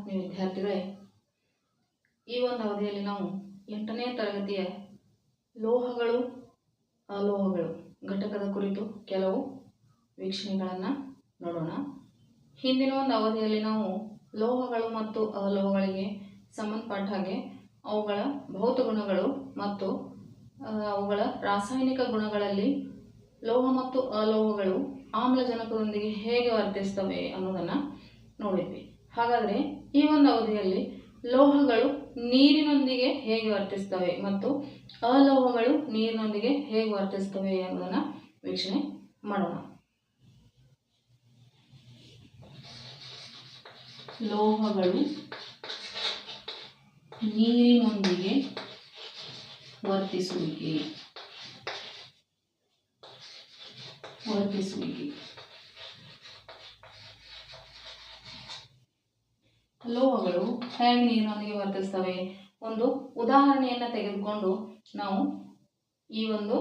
ಆತ್ಮೀಯ ವಿದ್ಯಾರ್ಥಿಗಳೇ, ಈ ಒಂದು ಅವಧಿಯಲ್ಲಿ ನಾವು ಎಂಟನೇ ತರಗತಿಯ ಲೋಹಗಳು, ಅಲೋಹಗಳು ಘಟಕದ ಕುರಿತು ಕೆಲವು ವೀಕ್ಷಣೆಗಳನ್ನು ನೋಡೋಣ. ಹಿಂದಿನ ಒಂದು ಅವಧಿಯಲ್ಲಿ ನಾವು ಲೋಹಗಳು ಮತ್ತು ಅಲೋಹಗಳಿಗೆ ಸಂಬಂಧಪಟ್ಟ ಹಾಗೆ ಅವುಗಳ ಭೌತ ಗುಣಗಳು ಮತ್ತು ಅವುಗಳ ರಾಸಾಯನಿಕ ಗುಣಗಳಲ್ಲಿ ಲೋಹ ಮತ್ತು ಅಲೋಹಗಳು ಆಮ್ಲಜನಕದೊಂದಿಗೆ ಹೇಗೆ ವರ್ತಿಸ್ತವೆ ಅನ್ನೋದನ್ನು ನೋಡಿದ್ವಿ. ಹಾಗಾದರೆ ಈ ಒಂದು ಅವಧಿಯಲ್ಲಿ ಲೋಹಗಳು ನೀರಿನೊಂದಿಗೆ ಹೇಗೆ ವರ್ತಿಸ್ತವೆ ಮತ್ತು ಅಲೋಹಗಳು ನೀರಿನೊಂದಿಗೆ ಹೇಗೆ ವರ್ತಿಸ್ತವೆ ಅನ್ನೋದನ್ನು ವೀಕ್ಷಣೆ ಮಾಡೋಣ. ಲೋಹಗಳು ನೀರಿನೊಂದಿಗೆ ವರ್ತಿಸುವಿಕೆ. ವರ್ತಿಸುವಿಕೆ. ಲೋಹಗಳು ಹೇಗೆ ನೀರಿನೊಂದಿಗೆ ವರ್ತಿಸ್ತವೆ? ಒಂದು ಉದಾಹರಣೆಯನ್ನು ತೆಗೆದುಕೊಂಡು ನಾವು ಈ ಒಂದು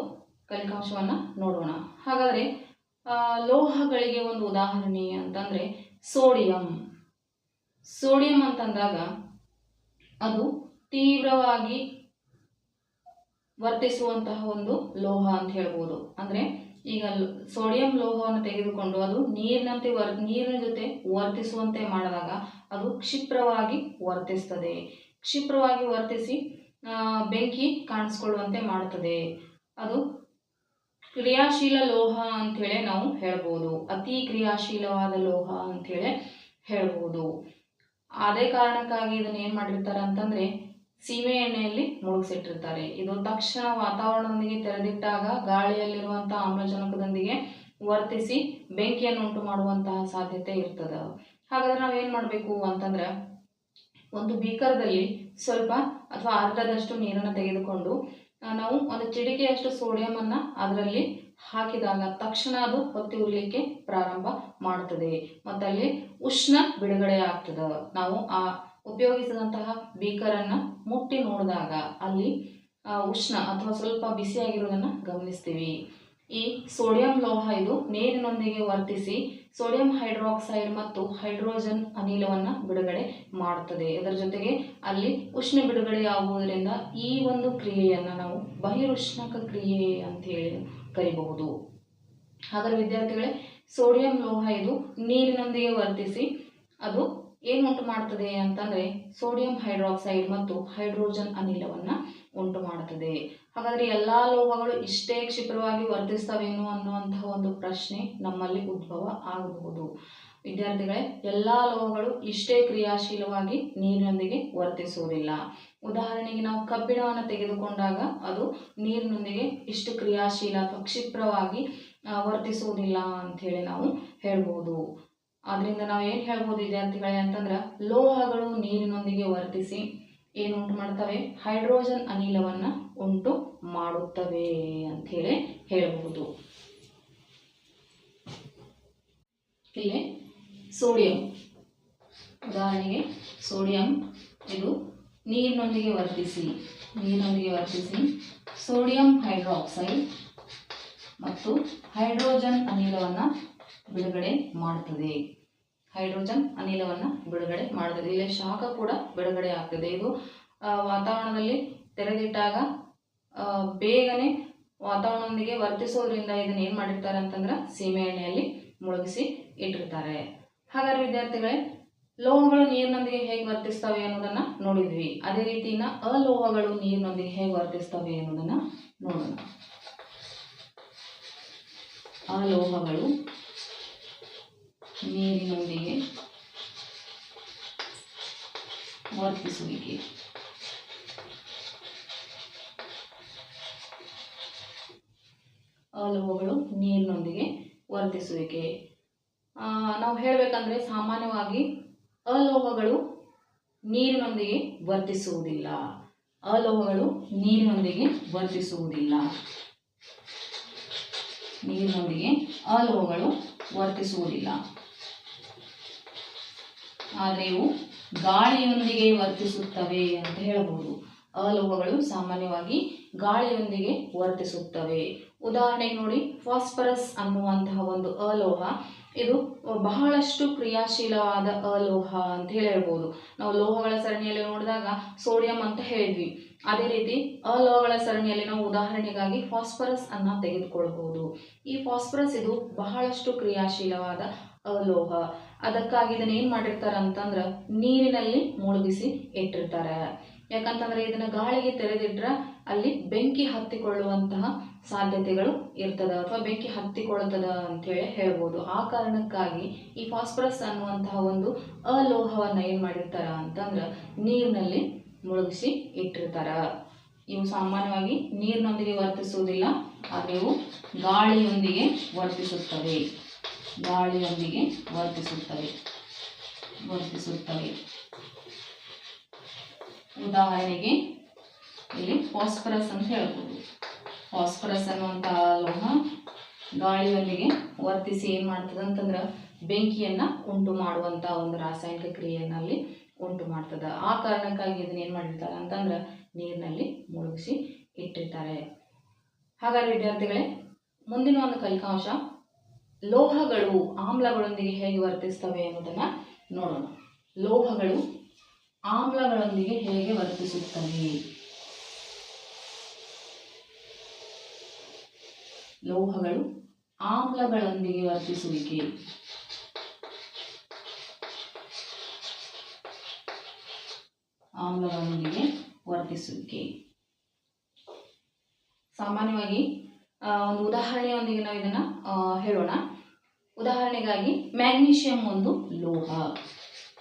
ಕಲಿಕಾಂಶವನ್ನು ನೋಡೋಣ. ಹಾಗಾದರೆ ಲೋಹಗಳಿಗೆ ಒಂದು ಉದಾಹರಣೆ ಅಂತಂದರೆ ಸೋಡಿಯಂ. ಸೋಡಿಯಂ ಅಂತಂದಾಗ ಅದು ತೀವ್ರವಾಗಿ ವರ್ತಿಸುವಂತಹ ಒಂದು ಲೋಹ ಅಂತ ಹೇಳ್ಬೋದು. ಅಂದರೆ ಈಗ ಸೋಡಿಯಂ ಲೋಹವನ್ನು ತೆಗೆದುಕೊಂಡು ಅದು ನೀರಿನಂತೆ ವರ್, ನೀರಿನ ಜೊತೆ ವರ್ತಿಸುವಂತೆ ಮಾಡಿದಾಗ ಅದು ಕ್ಷಿಪ್ರವಾಗಿ ವರ್ತಿಸ್ತದೆ. ಕ್ಷಿಪ್ರವಾಗಿ ವರ್ತಿಸಿ ಬೆಂಕಿ ಕಾಣಿಸ್ಕೊಳ್ಳುವಂತೆ ಮಾಡುತ್ತದೆ. ಅದು ಕ್ರಿಯಾಶೀಲ ಲೋಹ ಅಂಥೇಳಿ ನಾವು ಹೇಳ್ಬೋದು. ಅತಿ ಕ್ರಿಯಾಶೀಲವಾದ ಲೋಹ ಅಂಥೇಳಿ ಹೇಳ್ಬೋದು. ಅದೇ ಕಾರಣಕ್ಕಾಗಿ ಇದನ್ನ ಏನು ಮಾಡಿರ್ತಾರೆ ಅಂತಂದರೆ, ಸೀಮೆ ಎಣ್ಣೆಯಲ್ಲಿ ಮುಳುಗಿಸಿಟ್ಟಿರ್ತಾರೆ. ಇದು ತಕ್ಷಣ ವಾತಾವರಣದೊಂದಿಗೆ ತೆರೆದಿಟ್ಟಾಗ ಗಾಳಿಯಲ್ಲಿರುವಂಥ ಆಮ್ಲಜನಕದೊಂದಿಗೆ ವರ್ತಿಸಿ ಬೆಂಕಿಯನ್ನು ಉಂಟು ಮಾಡುವಂತಹ ಸಾಧ್ಯತೆ ಇರ್ತದೆ. ಹಾಗಾದ್ರೆ ನಾವೇನು ಮಾಡಬೇಕು ಅಂತಂದ್ರೆ ಒಂದು ಬೀಕರ್ದಲ್ಲಿ ಸ್ವಲ್ಪ ಅಥವಾ ಅರ್ಧದಷ್ಟು ನೀರನ್ನು ತೆಗೆದುಕೊಂಡು ನಾವು ಒಂದು ಚಿಟಿಕೆಯಷ್ಟು ಸೋಡಿಯಮನ್ನು ಅದರಲ್ಲಿ ಹಾಕಿದಾಗ ತಕ್ಷಣ ಅದು ಹೊತ್ತಿ ಉರಿಲಿಕ್ಕೆ ಪ್ರಾರಂಭ ಮಾಡ್ತದೆ. ಮತ್ತು ಅಲ್ಲಿ ಉಷ್ಣ ಬಿಡುಗಡೆ ಆಗ್ತದೆ. ನಾವು ಆ ಉಪಯೋಗಿಸಿದಂತಹ ಬೀಕರನ್ನು ಮುಟ್ಟಿ ನೋಡಿದಾಗ ಅಲ್ಲಿ ಉಷ್ಣ ಅಥವಾ ಸ್ವಲ್ಪ ಬಿಸಿಯಾಗಿರೋದನ್ನು ಗಮನಿಸ್ತೀವಿ. ಈ ಸೋಡಿಯಂ ಲೋಹ ಇದು ನೀರಿನೊಂದಿಗೆ ವರ್ತಿಸಿ ಸೋಡಿಯಂ ಹೈಡ್ರಾಕ್ಸೈಡ್ ಮತ್ತು ಹೈಡ್ರೋಜನ್ ಅನಿಲವನ್ನು ಬಿಡುಗಡೆ ಮಾಡುತ್ತದೆ. ಇದರ ಜೊತೆಗೆ ಅಲ್ಲಿ ಉಷ್ಣ ಬಿಡುಗಡೆಯಾಗುವುದರಿಂದ ಈ ಒಂದು ಕ್ರಿಯೆಯನ್ನು ನಾವು ಬಹಿರುಷ್ಣಕ ಕ್ರಿಯೆ ಅಂತ ಹೇಳಿ ಕರಿಬಹುದು. ಹಾಗಾದ್ರೆ ವಿದ್ಯಾರ್ಥಿಗಳೇ, ಸೋಡಿಯಂ ಲೋಹ ಇದು ನೀರಿನೊಂದಿಗೆ ವರ್ತಿಸಿ ಅದು ಏನು ಉಂಟು ಮಾಡ್ತದೆ ಅಂತಂದರೆ ಸೋಡಿಯಂ ಹೈಡ್ರಾಕ್ಸೈಡ್ ಮತ್ತು ಹೈಡ್ರೋಜನ್ ಅನಿಲವನ್ನು ಉಂಟು ಮಾಡುತ್ತದೆ. ಹಾಗಾದ್ರೆ ಎಲ್ಲ ಲೋಹಗಳು ಇಷ್ಟೇ ಕ್ಷಿಪ್ರವಾಗಿ ವರ್ತಿಸ್ತವೇನು ಅನ್ನುವಂತಹ ಒಂದು ಪ್ರಶ್ನೆ ನಮ್ಮಲ್ಲಿ ಉದ್ಭವ ಆಗಬಹುದು. ವಿದ್ಯಾರ್ಥಿಗಳೇ, ಎಲ್ಲ ಲೋಹಗಳು ಇಷ್ಟೇ ಕ್ರಿಯಾಶೀಲವಾಗಿ ನೀರಿನೊಂದಿಗೆ ವರ್ತಿಸುವುದಿಲ್ಲ ಉದಾಹರಣೆಗೆ ನಾವು ಕಬ್ಬಿಣವನ್ನು ತೆಗೆದುಕೊಂಡಾಗ ಅದು ನೀರಿನೊಂದಿಗೆ ಇಷ್ಟು ಕ್ರಿಯಾಶೀಲ ಅಥವಾ ಕ್ಷಿಪ್ರವಾಗಿ ವರ್ತಿಸುವುದಿಲ್ಲ ಅಂಥೇಳಿ ನಾವು ಹೇಳ್ಬೋದು. ಆದ್ದರಿಂದ ನಾವು ಏನು ಹೇಳ್ಬೋದು ವಿದ್ಯಾರ್ಥಿಗಳೇ ಅಂತಂದ್ರೆ, ಲೋಹಗಳು ನೀರಿನೊಂದಿಗೆ ವರ್ತಿಸಿ ಏನು ಉಂಟು ಮಾಡ್ತವೆ? ಹೈಡ್ರೋಜನ್ ಅನಿಲವನ್ನು ಉಂಟು ಮಾಡುತ್ತವೆ ಅಂಥೇಳಿ ಹೇಳಬಹುದು. ಇಲ್ಲಿ ಸೋಡಿಯಂ. ಉದಾಹರಣೆಗೆ ಸೋಡಿಯಂ, ಇದು ನೀರಿನೊಂದಿಗೆ ವರ್ತಿಸಿ ನೀರಿನೊಂದಿಗೆ ವರ್ತಿಸಿ. ಸೋಡಿಯಂ ಹೈಡ್ರಾಕ್ಸೈಡ್ ಮತ್ತು ಹೈಡ್ರೋಜನ್ ಅನಿಲವನ್ನು ಬಿಡುಗಡೆ ಮಾಡುತ್ತದೆ ಹೈಡ್ರೋಜನ್ ಅನಿಲವನ್ನು ಬಿಡುಗಡೆ ಮಾಡುತ್ತದೆ ಇಲ್ಲಿ ಶಾಖ ಕೂಡ ಬಿಡುಗಡೆ ಆಗ್ತದೆ. ಇದು ವಾತಾವರಣದಲ್ಲಿ ತೆರೆದಿಟ್ಟಾಗ ಬೇಗನೆ ವಾತಾವರಣದೊಂದಿಗೆ ವರ್ತಿಸೋದ್ರಿಂದ ಇದನ್ನ ಏನು ಮಾಡಿರ್ತಾರೆ ಅಂತಂದ್ರೆ ಸೀಮೆ ಎಣ್ಣೆಯಲ್ಲಿ ಮುಳುಗಿಸಿ ಇಟ್ಟಿರ್ತಾರೆ. ಹಾಗಾದ್ರೆ ವಿದ್ಯಾರ್ಥಿಗಳೇ, ಲೋಹಗಳು ನೀರಿನೊಂದಿಗೆ ಹೇಗೆ ವರ್ತಿಸ್ತವೆ ಅನ್ನೋದನ್ನ ನೋಡಿದ್ವಿ. ಅದೇ ರೀತಿನ ಅಲೋಹಗಳು ನೀರಿನೊಂದಿಗೆ ಹೇಗೆ ವರ್ತಿಸ್ತವೆ ಅನ್ನೋದನ್ನ ನೋಡೋಣ. ಅಲೋಹಗಳು ನೀರಿನೊಂದಿಗೆ ವರ್ತಿಸುವಿಕೆ. ಅಲೋಹಗಳು ನೀರಿನೊಂದಿಗೆ ವರ್ತಿಸುವಿಕೆ. ನಾವು ಹೇಳಬೇಕಂದ್ರೆ ಸಾಮಾನ್ಯವಾಗಿ ಅಲೋಹಗಳು ನೀರಿನೊಂದಿಗೆ ವರ್ತಿಸುವುದಿಲ್ಲ. ಅಲೋಹಗಳು ನೀರಿನೊಂದಿಗೆ ವರ್ತಿಸುವುದಿಲ್ಲ. ನೀರಿನೊಂದಿಗೆ ಅಲೋಹಗಳು ವರ್ತಿಸುವುದಿಲ್ಲ. ಆದರೆ ಇವು ಗಾಳಿಯೊಂದಿಗೆ ವರ್ತಿಸುತ್ತವೆ ಅಂತ ಹೇಳಬಹುದು ಅಲೋಹಗಳು ಸಾಮಾನ್ಯವಾಗಿ ಗಾಳಿಯೊಂದಿಗೆ ವರ್ತಿಸುತ್ತವೆ. ಉದಾಹರಣೆಗೆ ನೋಡಿ, ಫಾಸ್ಫರಸ್ ಅನ್ನುವಂತಹ ಒಂದು ಅಲೋಹ, ಇದು ಬಹಳಷ್ಟು ಕ್ರಿಯಾಶೀಲವಾದ ಅಲೋಹ ಅಂತ ಹೇಳಿ ಹೇಳ್ಬೋದು. ನಾವು ಲೋಹಗಳ ಸರಣಿಯಲ್ಲಿ ನೋಡಿದಾಗ ಸೋಡಿಯಂ ಅಂತ ಹೇಳಿದ್ವಿ. ಅದೇ ರೀತಿ ಅಲೋಹಗಳ ಸರಣಿಯಲ್ಲಿ ನಾವು ಉದಾಹರಣೆಗಾಗಿ ಫಾಸ್ಫರಸ್ ಅನ್ನ ತೆಗೆದುಕೊಳ್ಬಹುದು ಈ ಫಾಸ್ಫರಸ್ ಇದು ಬಹಳಷ್ಟು ಕ್ರಿಯಾಶೀಲವಾದ ಅಲೋಹ. ಅದಕ್ಕಾಗಿ ಇದನ್ನ ಏನ್ ಮಾಡಿರ್ತಾರ ಅಂತಂದ್ರ ನೀರಿನಲ್ಲಿ ಮುಳುಗಿಸಿ ಇಟ್ಟಿರ್ತಾರೆ. ಯಾಕಂತಂದ್ರೆ ಇದನ್ನ ಗಾಳಿಗೆ ತೆರೆದಿಟ್ರ ಅಲ್ಲಿ ಬೆಂಕಿ ಹತ್ತಿಕೊಳ್ಳುವಂತಹ ಸಾಧ್ಯತೆಗಳು ಇರ್ತದ ಅಥವಾ ಬೆಂಕಿ ಹತ್ತಿಕೊಳ್ಳುತ್ತದ ಅಂತೇಳಿ ಹೇಳ್ಬೋದು. ಆ ಕಾರಣಕ್ಕಾಗಿ ಈ ಫಾಸ್ಫರಸ್ ಅನ್ನುವಂತಹ ಒಂದು ಅಲೋಹವನ್ನ ಏನ್ ಮಾಡಿರ್ತಾರ ಅಂತಂದ್ರ ನೀರಿನಲ್ಲಿ ಮುಳುಗಿಸಿ ಇಟ್ಟಿರ್ತಾರ. ಇವು ಸಾಮಾನ್ಯವಾಗಿ ನೀರಿನೊಂದಿಗೆ ವರ್ತಿಸುವುದಿಲ್ಲ ಇವು ಗಾಳಿಯೊಂದಿಗೆ ವರ್ತಿಸುತ್ತವೆ. ಗಾಳಿಯೊಂದಿಗೆ ವರ್ತಿಸುತ್ತವೆ. ವರ್ತಿಸುತ್ತವೆ. ಉದಾಹರಣೆಗೆ, ಇಲ್ಲಿ ಫಾಸ್ಫರಸ್ ಅಂತ ಹೇಳ್ಬೋದು. ಫಾಸ್ಫರಸ್ ಅನ್ನುವಂತಹ ಲೋಹ ಗಾಳಿಯೊಂದಿಗೆ ವರ್ತಿಸಿ ಏನು ಮಾಡ್ತದೆ ಅಂತಂದ್ರೆ ಬೆಂಕಿಯನ್ನು ಉಂಟು ಮಾಡುವಂಥ ಒಂದು ರಾಸಾಯನಿಕ ಕ್ರಿಯೆಯಲ್ಲಿ ಉಂಟು ಮಾಡ್ತದೆ. ಆ ಕಾರಣಕ್ಕಾಗಿ ಇದನ್ನ ಏನು ಮಾಡಿರ್ತಾರೆ ಅಂತಂದ್ರೆ ನೀರಿನಲ್ಲಿ ಮುಳುಗಿಸಿ ಇಟ್ಟಿರ್ತಾರೆ. ಹಾಗಾದ್ರೆ ವಿದ್ಯಾರ್ಥಿಗಳೇ, ಮುಂದಿನ ಒಂದು ಕಲಿಕಾಂಶ ಲೋಹಗಳು ಆಮ್ಲಗಳೊಂದಿಗೆ ಹೇಗೆ ವರ್ತಿಸ್ತವೆ ಅನ್ನೋದನ್ನು ನೋಡೋಣ. ಲೋಹಗಳು ಆಮ್ಲಗಳೊಂದಿಗೆ ಹೇಗೆ ವರ್ತಿಸುತ್ತವೆ? ಲೋಹಗಳು ಆಮ್ಲಗಳೊಂದಿಗೆ ವರ್ತಿಸುವಿಕೆ. ಆಮ್ಲಗಳೊಂದಿಗೆ ವರ್ತಿಸುವಿಕೆ. ಸಾಮಾನ್ಯವಾಗಿ ಒಂದು ಉದಾಹರಣೆಯೊಂದಿಗೆ ನಾವು ಇದನ್ನ ಹೇಳೋಣ. ಉದಾಹರಣೆಗಾಗಿ ಮ್ಯಾಗ್ನೀಷಿಯಂ ಒಂದು ಲೋಹ.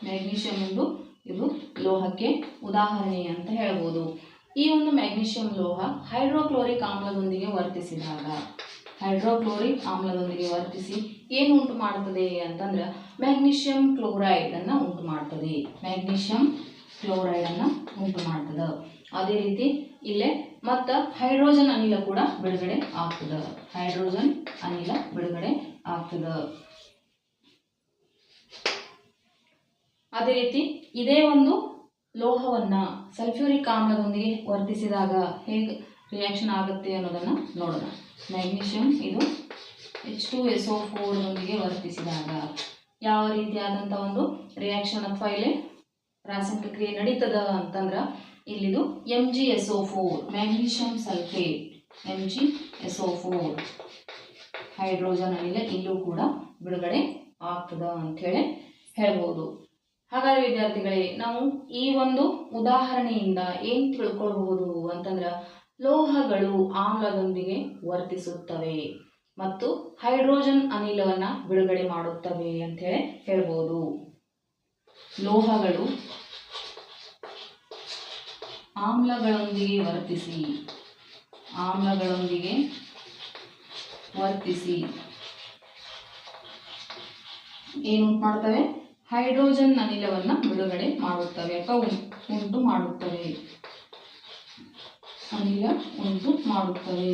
ಮ್ಯಾಗ್ನೀಷಿಯಂ ಒಂದು, ಇದು ಲೋಹಕ್ಕೆ ಉದಾಹರಣೆ ಅಂತ ಹೇಳ್ಬೋದು. ಈ ಒಂದು ಮ್ಯಾಗ್ನೀಷಿಯಂ ಲೋಹ ಹೈಡ್ರೋಕ್ಲೋರಿಕ್ ಆಮ್ಲದೊಂದಿಗೆ ವರ್ತಿಸಿದಾಗ, ಹೈಡ್ರೋಕ್ಲೋರಿಕ್ ಆಮ್ಲದೊಂದಿಗೆ ವರ್ತಿಸಿ ಏನು ಉಂಟು ಮಾಡ್ತದೆ ಅಂತಂದ್ರೆ ಮ್ಯಾಗ್ನೀಷಿಯಂ ಕ್ಲೋರೈಡ್ ಅನ್ನ ಉಂಟು ಮಾಡ್ತದೆ. ಮ್ಯಾಗ್ನೀಷಿಯಂ ಕ್ಲೋರೈಡ್ ಅನ್ನ ಉಂಟು ಮಾಡ್ತದೆ. ಅದೇ ರೀತಿ ಇಲ್ಲೇ ಮತ್ತು ಹೈಡ್ರೋಜನ್ ಅನಿಲ ಕೂಡ ಬಿಡುಗಡೆ ಆಗ್ತದೆ. ಹೈಡ್ರೋಜನ್ ಅನಿಲ ಬಿಡುಗಡೆ ಆಗ್ತದೆ ಅದೇ ರೀತಿ ಇದೇ ಒಂದು ಲೋಹವನ್ನ ಸಲ್ಫ್ಯೂರಿಕ್ ಆಮ್ಲದೊಂದಿಗೆ ವರ್ತಿಸಿದಾಗ ಹೇಗೆ ರಿಯಾಕ್ಷನ್ ಆಗುತ್ತೆ ಅನ್ನೋದನ್ನ ನೋಡೋಣ. ಮ್ಯಾಗ್ನೀಷಿಯಂ ಇದು ಎಚ್ ಟು ಎಸ್ ಓ ಫೋರ್ನೊಂದಿಗೆ ವರ್ತಿಸಿದಾಗ ಯಾವ ರೀತಿಯಾದಂಥ ಒಂದು ರಿಯಾಕ್ಷನ್ ಅಥವಾ ಇಲ್ಲಿ ರಾಸಾಯನಿಕ ಕ್ರಿಯೆ ನಡೀತದ ಅಂತಂದ್ರೆ ಇಲ್ಲಿದು M G S O four magnesium sulphate M G S O four hydrogen ಅನಿಲ ಇಲ್ಲೂ ಕೂಡ ಬಿಡುಗಡೆ ಆಗ್ತದ ಅಂಥೇಳಿ ಹೇಳ್ಬೋದು. ಹಾಗಾಗಿ ವಿದ್ಯಾರ್ಥಿಗಳೇ, ನಾವು ಈ ಒಂದು ಉದಾಹರಣೆಯಿಂದ ಏನು ತಿಳ್ಕೊಳ್ಬಹುದು ಅಂತಂದ್ರೆ ಲೋಹಗಳು ಆಮ್ಲದೊಂದಿಗೆ ವರ್ತಿಸುತ್ತವೆ ಮತ್ತು ಹೈಡ್ರೋಜನ್ ಅನಿಲವನ್ನ ಬಿಡುಗಡೆ ಮಾಡುತ್ತವೆ ಅಂತೇಳಿ ಹೇಳ್ಬೋದು. ಲೋಹಗಳು ಆಮ್ಲಗಳೊಂದಿಗೆ ವರ್ತಿಸಿ, ಆಮ್ಲಗಳೊಂದಿಗೆ ವರ್ತಿಸಿ. ಏನು ಮಾಡ್ತವೆ ಹೈಡ್ರೋಜನ್ ಅನಿಲವನ್ನು ಬಿಡುಗಡೆ ಮಾಡುತ್ತವೆ. ಅಥವಾ ಉಂಟು ಮಾಡುತ್ತವೆ. ಅನಿಲ ಉಂಟು ಮಾಡುತ್ತವೆ.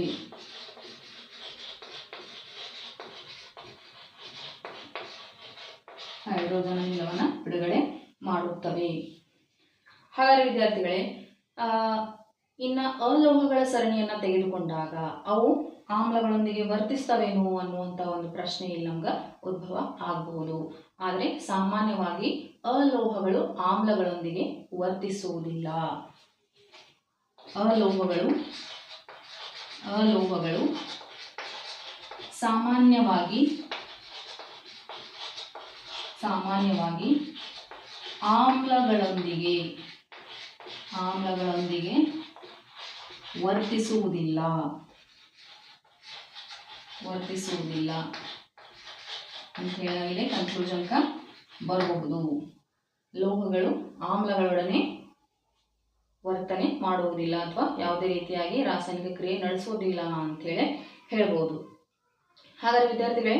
ಹೈಡ್ರೋಜನ್ ಅನಿಲವನ್ನು ಬಿಡುಗಡೆ ಮಾಡುತ್ತವೆ. ಹಾಗಾದ್ರೆ ವಿದ್ಯಾರ್ಥಿಗಳೇ ಇನ್ನ ಅಲೋಹಗಳ ಸರಣಿಯನ್ನ ತೆಗೆದುಕೊಂಡಾಗ ಅವು ಆಮ್ಲಗಳೊಂದಿಗೆ ವರ್ತಿಸ್ತವೇನೋ ಅನ್ನುವಂಥ ಒಂದು ಪ್ರಶ್ನೆ ಇಲ್ಲಿ ಉದ್ಭವ ಆಗಬಹುದು ಆದರೆ ಸಾಮಾನ್ಯವಾಗಿ ಅಲೋಹಗಳು ಆಮ್ಲಗಳೊಂದಿಗೆ ವರ್ತಿಸುವುದಿಲ್ಲ. ಅಲೋಹಗಳು ಅಲೋಹಗಳು ಸಾಮಾನ್ಯವಾಗಿ ಸಾಮಾನ್ಯವಾಗಿ ಆಮ್ಲಗಳೊಂದಿಗೆ ಆಮ್ಲಗಳೊಂದಿಗೆ ವರ್ತಿಸುವುದಿಲ್ಲ. ವರ್ತಿಸುವುದಿಲ್ಲ ಅಂತ ಹೇಳಾಗಿದೆ. ಕನ್ಕ್ಲೂಷನ್ಕ ಬರಬಹುದು. ಲೋಹಗಳು ಆಮ್ಲಗಳೊಡನೆ ವರ್ತನೆ ಮಾಡುವುದಿಲ್ಲ ಅಥವಾ ಯಾವುದೇ ರೀತಿಯಾಗಿ ರಾಸಾಯನಿಕ ಕ್ರಿಯೆ ನಡೆಸುವುದಿಲ್ಲ ಅಂತೇಳಿ ಹೇಳ್ಬೋದು. ಹಾಗಾದರೆ ವಿದ್ಯಾರ್ಥಿಗಳೇ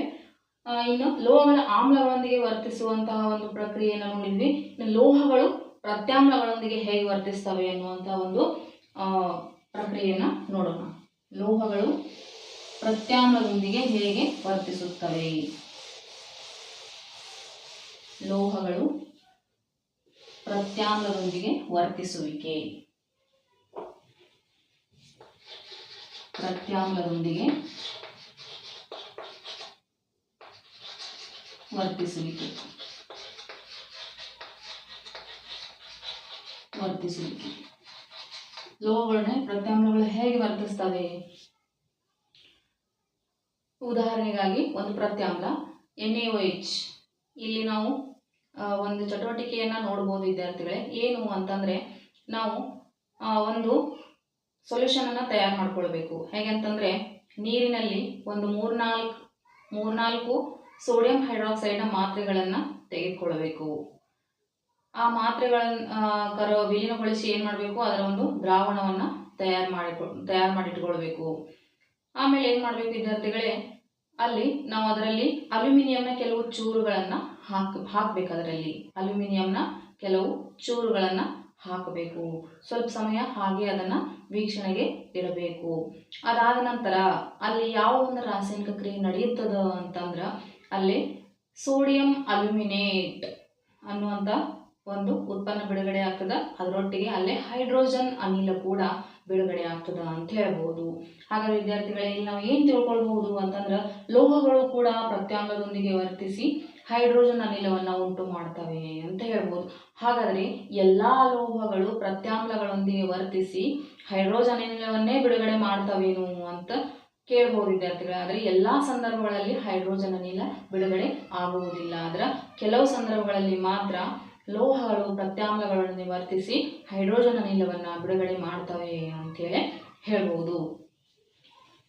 ಇನ್ನು ಲೋಹಗಳ ಆಮ್ಲಗಳೊಂದಿಗೆ ವರ್ತಿಸುವಂತಹ ಒಂದು ಪ್ರಕ್ರಿಯೆಯನ್ನು ನೋಡಿದ್ವಿ. ಇನ್ನು ಲೋಹಗಳು ಪ್ರತ್ಯಾಮ್ಲಗಳೊಂದಿಗೆ ಹೇಗೆ ವರ್ತಿಸ್ತವೆ ಅನ್ನುವಂತಹ ಒಂದು ಪ್ರಕ್ರಿಯೆಯನ್ನ ನೋಡೋಣ. ಲೋಹಗಳು ಪ್ರತ್ಯಾಮ್ಲದೊಂದಿಗೆ ಹೇಗೆ ವರ್ತಿಸುತ್ತವೆ? ಲೋಹಗಳು ಪ್ರತ್ಯಾಮ್ಲದೊಂದಿಗೆ ವರ್ತಿಸುವಿಕೆ. ಪ್ರತ್ಯಾಮ್ಲದೊಂದಿಗೆ ವರ್ತಿಸುವಿಕೆ. ವರ್ತಿಸುವಿಕೆ. ಲೋಹಗಳನ್ನ ಪ್ರತ್ಯಾಮ್ಲಗಳು ಹೇಗೆ ವರ್ತಿಸ್ತವೆ? ಉದಾಹರಣೆಗಾಗಿ ಒಂದು ಪ್ರತ್ಯಾಮ್ಲ ಎನ್ ಎ ಎಚ್ ಇಲ್ಲಿ ನಾವು ಒಂದು ಚಟುವಟಿಕೆಯನ್ನು ನೋಡ್ಬೋದು ವಿದ್ಯಾರ್ಥಿಗಳೇ. ಏನು ಅಂತಂದರೆ, ನಾವು ಒಂದು ಸೊಲ್ಯೂಷನನ್ನು ತಯಾರು ಮಾಡ್ಕೊಳ್ಬೇಕು. ಹೇಗೆ ಅಂತಂದರೆ, ನೀರಿನಲ್ಲಿ ಒಂದು ಮೂರ್ನಾಲ್ಕು ಮೂರ್ನಾಲ್ಕು ಸೋಡಿಯಂ ಹೈಡ್ರಾಕ್ಸೈಡ್ನ ಮಾತ್ರೆಗಳನ್ನು ತೆಗೆದುಕೊಳ್ಬೇಕು. ಆ ಮಾತ್ರೆಗಳನ್ನು ಕರ, ವಿಲೀನಗೊಳಿಸಿ ಏನು ಮಾಡಬೇಕು? ಅದರ ಒಂದು ದ್ರಾವಣವನ್ನು ತಯಾರು ಮಾಡಿಕೊ, ತಯಾರು ಮಾಡಿಟ್ಕೊಳ್ಬೇಕು. ಆಮೇಲೆ ಏನು ಮಾಡಬೇಕು ವಿದ್ಯಾರ್ಥಿಗಳೇ? ಅಲ್ಲಿ ನಾವು ಅದರಲ್ಲಿ ಅಲ್ಯೂಮಿನಿಯಂನ ಕೆಲವು ಚೂರುಗಳನ್ನು ಹಾಕ್, ಹಾಕ್ಬೇಕು ಅದರಲ್ಲಿ. ಅಲ್ಯೂಮಿನಿಯಂನ ಕೆಲವು ಚೂರುಗಳನ್ನು ಹಾಕಬೇಕು. ಸ್ವಲ್ಪ ಸಮಯ ಹಾಗೆ ಅದನ್ನು ವೀಕ್ಷಣೆಗೆ ಇಡಬೇಕು. ಅದಾದ ನಂತರ ಅಲ್ಲಿ ಯಾವ ಒಂದು ರಾಸಾಯನಿಕ ಕ್ರಿಯೆ ನಡೆಯುತ್ತದ ಅಂತಂದ್ರೆ ಅಲ್ಲಿ ಸೋಡಿಯಂ ಅಲ್ಯೂಮಿನೇಟ್ ಅನ್ನುವಂಥ ಒಂದು ಉತ್ಪನ್ನ ಬಿಡುಗಡೆ ಆಗ್ತದೆ. ಅದರೊಟ್ಟಿಗೆ ಅಲ್ಲೇ ಹೈಡ್ರೋಜನ್ ಅನಿಲ ಕೂಡ ಬಿಡುಗಡೆ ಆಗ್ತದ ಅಂತ ಹೇಳ್ಬೋದು. ಹಾಗಾದ್ರೆ ವಿದ್ಯಾರ್ಥಿಗಳೇ, ಇಲ್ಲಿ ನಾವು ಏನು ತಿಳ್ಕೊಳ್ಬಹುದು ಅಂತಂದ್ರೆ ಲೋಹಗಳು ಕೂಡ ಪ್ರತ್ಯಾಮ್ಲದೊಂದಿಗೆ ವರ್ತಿಸಿ ಹೈಡ್ರೋಜನ್ ಅನಿಲವನ್ನು ಉಂಟು ಮಾಡ್ತವೆ ಅಂತ ಹೇಳ್ಬೋದು. ಹಾಗಾದರೆ ಎಲ್ಲ ಲೋಹಗಳು ಪ್ರತ್ಯಾಮ್ಲಗಳೊಂದಿಗೆ ವರ್ತಿಸಿ ಹೈಡ್ರೋಜನ್ ಅನಿಲವನ್ನೇ ಬಿಡುಗಡೆ ಮಾಡ್ತವೇನು ಅಂತ ಕೇಳ್ಬೋದು ವಿದ್ಯಾರ್ಥಿಗಳೇ. ಆದರೆ ಎಲ್ಲ ಸಂದರ್ಭಗಳಲ್ಲಿ ಹೈಡ್ರೋಜನ್ ಅನಿಲ ಬಿಡುಗಡೆ ಆಗುವುದಿಲ್ಲ. ಆದ್ರೆ ಕೆಲವು ಸಂದರ್ಭಗಳಲ್ಲಿ ಮಾತ್ರ ಲೋಹಗಳು ಪ್ರತ್ಯಾಮ್ಲಗಳನ್ನು ನಿವರ್ತಿಸಿ ಹೈಡ್ರೋಜನ್ ಅನಿಲವನ್ನು ಬಿಡುಗಡೆ ಮಾಡ್ತವೆ ಅಂತೇಳಿ ಹೇಳ್ಬೋದು.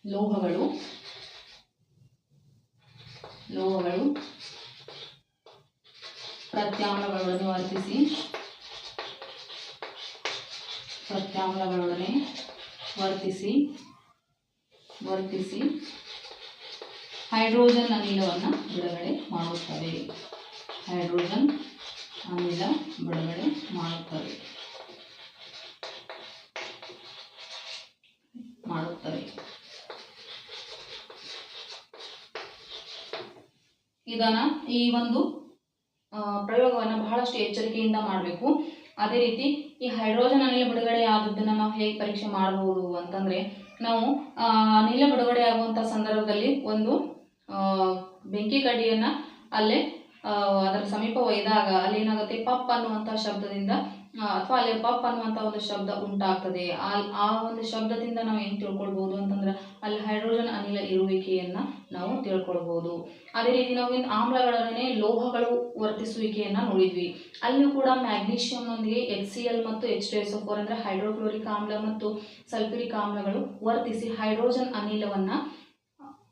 ಲೋಹಗಳು. ಲೋಹಗಳು. ಪ್ರತ್ಯಾಮ್ಲಗಳನ್ನು ವರ್ತಿಸಿ ಪ್ರತ್ಯಾಮ್ಲಗಳೊಡನೆ ವರ್ತಿಸಿ. ವರ್ತಿಸಿ. ಹೈಡ್ರೋಜನ್ ಅನಿಲವನ್ನು ಬಿಡುಗಡೆ ಮಾಡುತ್ತವೆ. ಹೈಡ್ರೋಜನ್ ಅನಿಲ ಬಿಡುಗಡೆ ಮಾಡುತ್ತವೆ. ಮಾಡುತ್ತವೆ. ಇದನ್ನ ಈ ಒಂದು ಪ್ರಯೋಗವನ್ನು ಬಹಳಷ್ಟು ಎಚ್ಚರಿಕೆಯಿಂದ ಮಾಡಬೇಕು. ಅದೇ ರೀತಿ ಈ ಹೈಡ್ರೋಜನ್ ಅನಿಲ ಬಿಡುಗಡೆ ಆದದ್ದನ್ನು ನಾವು ಹೇಗೆ ಪರೀಕ್ಷೆ ಮಾಡಬಹುದು ಅಂತಂದರೆ, ನಾವು ಅನಿಲ ಬಿಡುಗಡೆ ಆಗುವಂಥ ಸಂದರ್ಭದಲ್ಲಿ ಒಂದು ಬೆಂಕಿ ಕಡ್ಡಿಯನ್ನು ಅಲ್ಲೇ ಅದರ ಸಮೀಪ ಒಯ್ದಾಗ ಅಲ್ಲಿ ಏನಾಗುತ್ತೆ? ಪಪ್ ಅನ್ನುವಂಥ ಶಬ್ದದಿಂದ ಅಥವಾ ಅಲ್ಲಿ ಪಪ್ ಅನ್ನುವಂಥ ಒಂದು ಶಬ್ದ ಉಂಟಾಗ್ತದೆ. ಆ ಒಂದು ಶಬ್ದದಿಂದ ನಾವು ಏನು ತಿಳ್ಕೊಳ್ಬೋದು ಅಂತಂದ್ರೆ ಅಲ್ಲಿ ಹೈಡ್ರೋಜನ್ ಅನಿಲ ಇರುವಿಕೆಯನ್ನು ನಾವು ತಿಳ್ಕೊಳ್ಬೋದು. ಅದೇ ರೀತಿ ನಾವು ಆಮ್ಲಗಳನ್ನೇ ಲೋಹಗಳು ವರ್ತಿಸುವಿಕೆಯನ್ನು ನೋಡಿದ್ವಿ. ಅಲ್ಲೂ ಕೂಡ ಮ್ಯಾಗ್ನೀಷಿಯಂನೊಂದಿಗೆ ಎಚ್ ಸಿ ಎಲ್ ಮತ್ತು ಎಚ್ ಡಿ ಎಸ್ ಫೋರ್ ಅಂದರೆ ಹೈಡ್ರೋಕ್ಲೋರಿಕ್ ಆಮ್ಲ ಮತ್ತು ಸಲ್ಫ್ಯೂರಿಕ್ ಆಮ್ಲಗಳು ವರ್ತಿಸಿ ಹೈಡ್ರೋಜನ್ ಅನಿಲವನ್ನು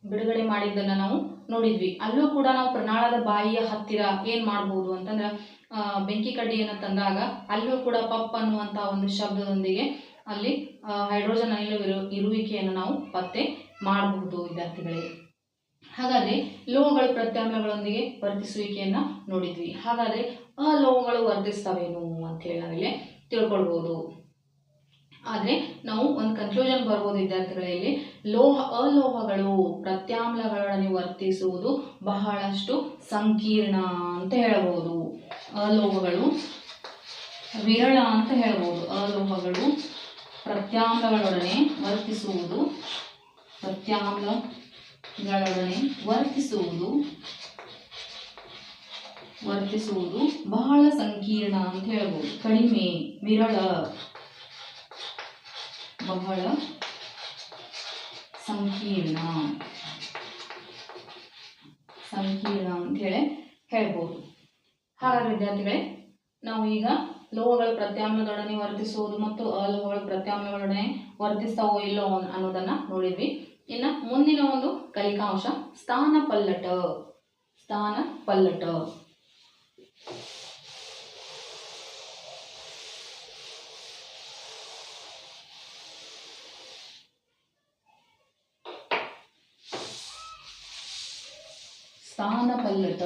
ಬಿಡುಗಡೆ ಮಾಡಿದ್ದನ್ನು ನಾವು ನೋಡಿದ್ವಿ. ಅಲ್ಲೂ ಕೂಡ ನಾವು ಪ್ರಣಾಳದ ಬಾಯಿಯ ಹತ್ತಿರ ಏನು ಮಾಡ್ಬೋದು ಅಂತಂದ್ರೆ ಆ, ಬೆಂಕಿ ಕಡ್ಡಿಯನ್ನು ತಂದಾಗ ಅಲ್ಲೂ ಕೂಡ ಪಪ್ ಅನ್ನುವಂಥ ಒಂದು ಶಬ್ದದೊಂದಿಗೆ ಅಲ್ಲಿ ಆ, ಹೈಡ್ರೋಜನ್ ಅನಿಲ ಇರು ಇರುವಿಕೆಯನ್ನು ನಾವು ಪತ್ತೆ ಮಾಡಬಹುದು ವಿದ್ಯಾರ್ಥಿಗಳಿಗೆ ಹಾಗಾದರೆ ಲೋಹಗಳು ಪ್ರತ್ಯಾಮ್ಲಗಳೊಂದಿಗೆ ವರ್ತಿಸುವಿಕೆಯನ್ನು ನೋಡಿದ್ವಿ. ಹಾಗಾದರೆ ಅಲೋಹಗಳು ವರ್ತಿಸ್ತವೇನು ಅಂತೇಳಿ ನಾವಿಲ್ಲಿ ತಿಳ್ಕೊಳ್ಬೋದು. ಆದರೆ ನಾವು ಒಂದು ಕನ್ಕ್ಲೂಷನ್ ಬರ್ಬೋದು ವಿದ್ಯಾರ್ಥಿಗಳಲ್ಲಿ, ಲೋಹ, ಅಲೋಹಗಳು ಪ್ರತ್ಯಾಮ್ಲಗಳೊಡನೆ ವರ್ತಿಸುವುದು ಬಹಳಷ್ಟು ಸಂಕೀರ್ಣ ಅಂತ ಹೇಳ್ಬೋದು. ಅಲೋಹಗಳು ವಿರಳ ಅಂತ ಹೇಳ್ಬೋದು. ಅಲೋಹಗಳು ಪ್ರತ್ಯಾಮ್ಲಗಳೊಡನೆ ವರ್ತಿಸುವುದು ಪ್ರತ್ಯಾಮ್ಲಗಳೊಡನೆ ವರ್ತಿಸುವುದು ವರ್ತಿಸುವುದು ಬಹಳ ಸಂಕೀರ್ಣ ಅಂತ ಹೇಳ್ಬೋದು. ಕಡಿಮೆ, ವಿರಳ. ಬಹಳ ಸಂಕೀರ್ಣ. ಸಂಕೀರ್ಣ ಅಂತ ಹೇಳಿ ಹೇಳ್ಬೋದು. ಹಾಗಾದ್ರೆ ವಿದ್ಯಾರ್ಥಿಗಳೇ, ನಾವು ಈಗ ಲೋಹಗಳ ಪ್ರತ್ಯಾಮ್ಲದೊಡನೆ ವರ್ತಿಸುವುದು ಮತ್ತು ಅಲೋಹಗಳ ಪ್ರತ್ಯಾಮ್ಲಗಳೊಡನೆ ವರ್ತಿಸ್ತಾವೋ ಇಲ್ಲೋ ಅನ್- ಅನ್ನೋದನ್ನ ನೋಡಿದ್ವಿ. ಇನ್ನು ಮುಂದಿನ ಒಂದು ಕಲಿಕಾಂಶ ಸ್ಥಾನ ಪಲ್ಲಟ ಸ್ಥಾನ ಪಲ್ಲಟ ಸ್ಥಾನ ಪಲ್ಲಟ.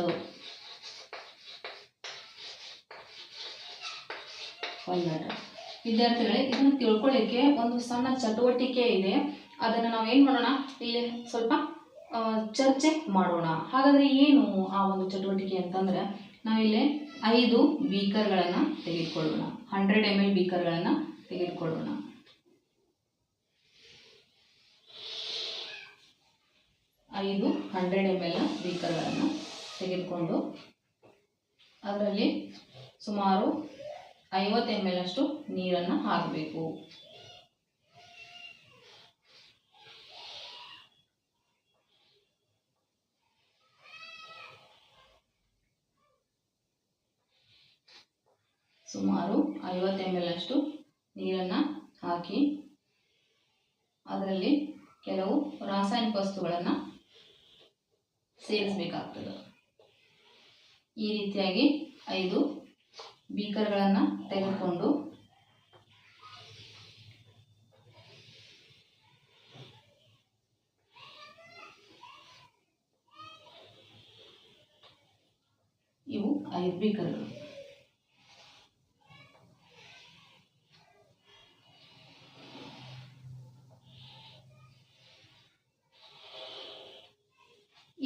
ವಿದ್ಯಾರ್ಥಿಗಳೇ, ಇದನ್ನು ತಿಳ್ಕೊಳ್ಳಿಕ್ಕೆ ಒಂದು ಸಣ್ಣ ಚಟುವಟಿಕೆ ಇದೆ. ಅದನ್ನು ನಾವು ಏನು ಮಾಡೋಣ? ಇಲ್ಲಿ ಸ್ವಲ್ಪ ಚರ್ಚೆ ಮಾಡೋಣ. ಹಾಗಾದರೆ ಏನು ಆ ಒಂದು ಚಟುವಟಿಕೆ ಅಂತಂದ್ರೆ, ನಾವಿಲ್ಲಿ ಐದು ಬೀಕರ್ಗಳನ್ನು ತೆಗೆದುಕೊಳ್ಳೋಣ. ಹಂಡ್ರೆಡ್ ಎಂ ಎಲ್ ಬೀಕರ್ಗಳನ್ನು ತೆಗೆದುಕೊಳ್ಳೋಣ. ಐದು ಹಂಡ್ರೆಡ್ ಎಂ ಎಲ್ ಬೀಕರ್ಗಳನ್ನು ತೆಗೆದುಕೊಂಡು ಅದರಲ್ಲಿ ಸುಮಾರು ಐವತ್ತು ಎಂ ಎಲ್ ಅಷ್ಟು ನೀರನ್ನು ಹಾಕಬೇಕು. ಸುಮಾರು ಐವತ್ತು ಎಂ ಎಲ್ ಅಷ್ಟು ನೀರನ್ನು ಹಾಕಿ ಅದರಲ್ಲಿ ಕೆಲವು ರಾಸಾಯನಿಕ ವಸ್ತುಗಳನ್ನು ಸೇರಿಸಬೇಕಾಗ್ತದೆ. ಈ ರೀತಿಯಾಗಿ ಐದು ಬೀಕರ್ಗಳನ್ನು ತೆಗೆದುಕೊಂಡು ಇವು ಐದು ಬೀಕರ್ಗಳು